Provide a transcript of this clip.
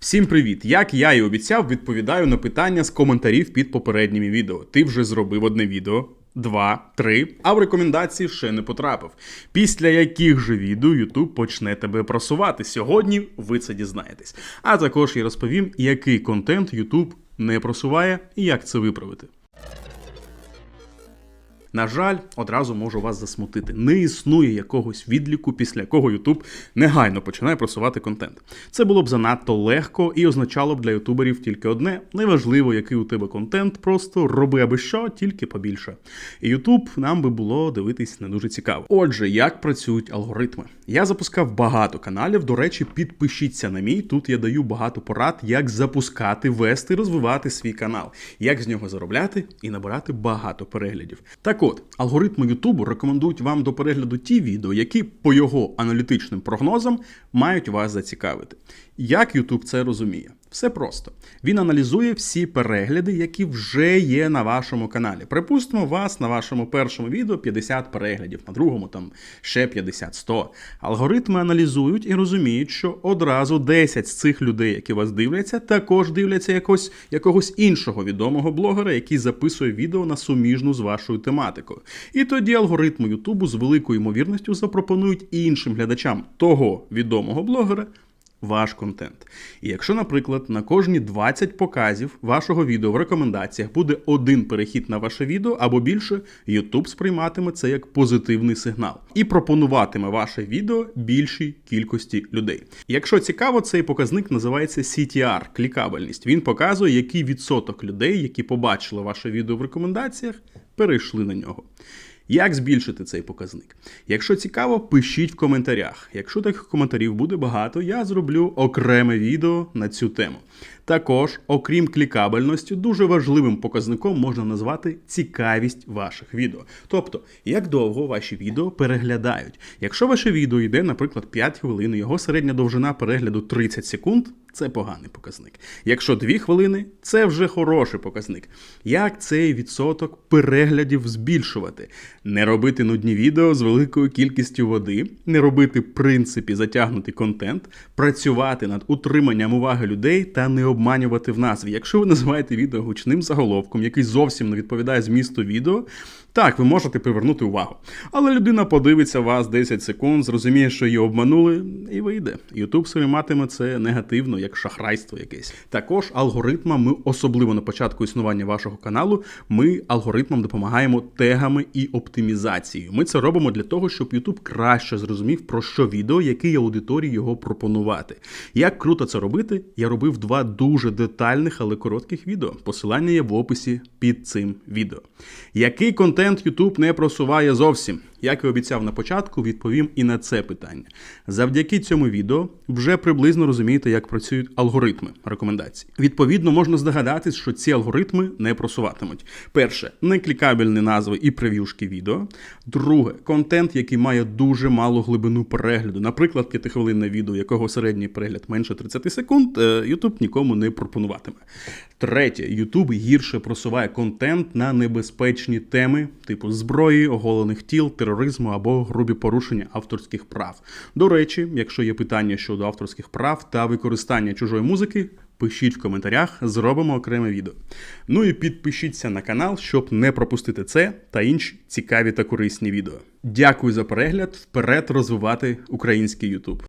Всім привіт! Як я і обіцяв, відповідаю на питання з коментарів під попередніми відео. Ти вже зробив одне відео, два, три, а в рекомендації ще не потрапив. Після яких же відео YouTube почне тебе просувати. Сьогодні ви це дізнаєтесь. А також я розповім, який контент YouTube не просуває і як це виправити. На жаль, одразу можу вас засмутити. Не існує якогось відліку, після якого YouTube негайно починає просувати контент. Це було б занадто легко і означало б для ютуберів тільки одне: неважливо, який у тебе контент, просто роби аби що, тільки побільше. І YouTube нам би було дивитись не дуже цікаво. Отже, як працюють алгоритми? Я запускав багато каналів. До речі, підпишіться на мій. Тут я даю багато порад, як запускати, вести, розвивати свій канал, як з нього заробляти і набирати багато переглядів. Так от, алгоритми Ютубу рекомендують вам до перегляду ті відео, які по його аналітичним прогнозам мають вас зацікавити. Як Ютуб це розуміє? Все просто. Він аналізує всі перегляди, які вже є на вашому каналі. Припустимо, вас на вашому першому відео 50 переглядів, на другому там ще 50-100. Алгоритми аналізують і розуміють, що одразу 10 з цих людей, які вас дивляться, також дивляться якось, якогось іншого відомого блогера, який записує відео на суміжну з вашою тематикою. І тоді алгоритми Ютубу з великою ймовірністю запропонують іншим глядачам того відомого блогера ваш контент. І якщо, наприклад, на кожні 20 показів вашого відео в рекомендаціях буде один перехід на ваше відео або більше, YouTube сприйматиме це як позитивний сигнал і пропонуватиме ваше відео більшій кількості людей. Якщо цікаво, цей показник називається CTR – клікабельність. Він показує, який відсоток людей, які побачили ваше відео в рекомендаціях, перейшли на нього. Як збільшити цей показник? Якщо цікаво, пишіть в коментарях. Якщо таких коментарів буде багато, я зроблю окреме відео на цю тему. Також, окрім клікабельності, дуже важливим показником можна назвати цікавість ваших відео. Тобто, як довго ваші відео переглядають. Якщо ваше відео йде, наприклад, 5 хвилин, його середня довжина перегляду 30 секунд. Це поганий показник. Якщо 2 хвилини, це вже хороший показник. Як цей відсоток переглядів збільшувати? Не робити нудні відео з великою кількістю води, не робити в принципі затягнутий контент, працювати над утриманням уваги людей та не обманювати в назві. Якщо ви називаєте відео гучним заголовком, який зовсім не відповідає змісту відео, так, ви можете привернути увагу. Але людина подивиться вас 10 секунд, зрозуміє, що її обманули, і вийде. YouTube сприйматиме це негативно, як шахрайство якесь. Також алгоритмам ми, особливо на початку існування вашого каналу, ми алгоритмам допомагаємо тегами і оптимізацією. Ми це робимо для того, щоб YouTube краще зрозумів, про що відео, якій аудиторії його пропонувати. Як круто це робити, я робив два дуже детальних, але коротких відео. Посилання є в описі під цим відео. Який контент YouTube не просуває зовсім? Як і обіцяв на початку, відповім і на це питання. Завдяки цьому відео вже приблизно розумієте, як працюють алгоритми рекомендацій. Відповідно, можна здогадатись, що ці алгоритми не просуватимуть. Перше, неклікабельні назви і прев'юшки відео. Друге, контент, який має дуже малу глибину перегляду. Наприклад, 5-хвилинне відео, якого середній перегляд менше 30 секунд, е, YouTube нікому не пропонуватиме. Третє, YouTube гірше просуває контент на небезпечні теми, типу зброї, оголених тіл, тероризму або грубі порушення авторських прав. До речі, якщо є питання щодо авторських прав та використання чужої музики, пишіть в коментарях, зробимо окреме відео. Ну і підпишіться на канал, щоб не пропустити це та інші цікаві та корисні відео. Дякую за перегляд. Вперед розвивати український YouTube.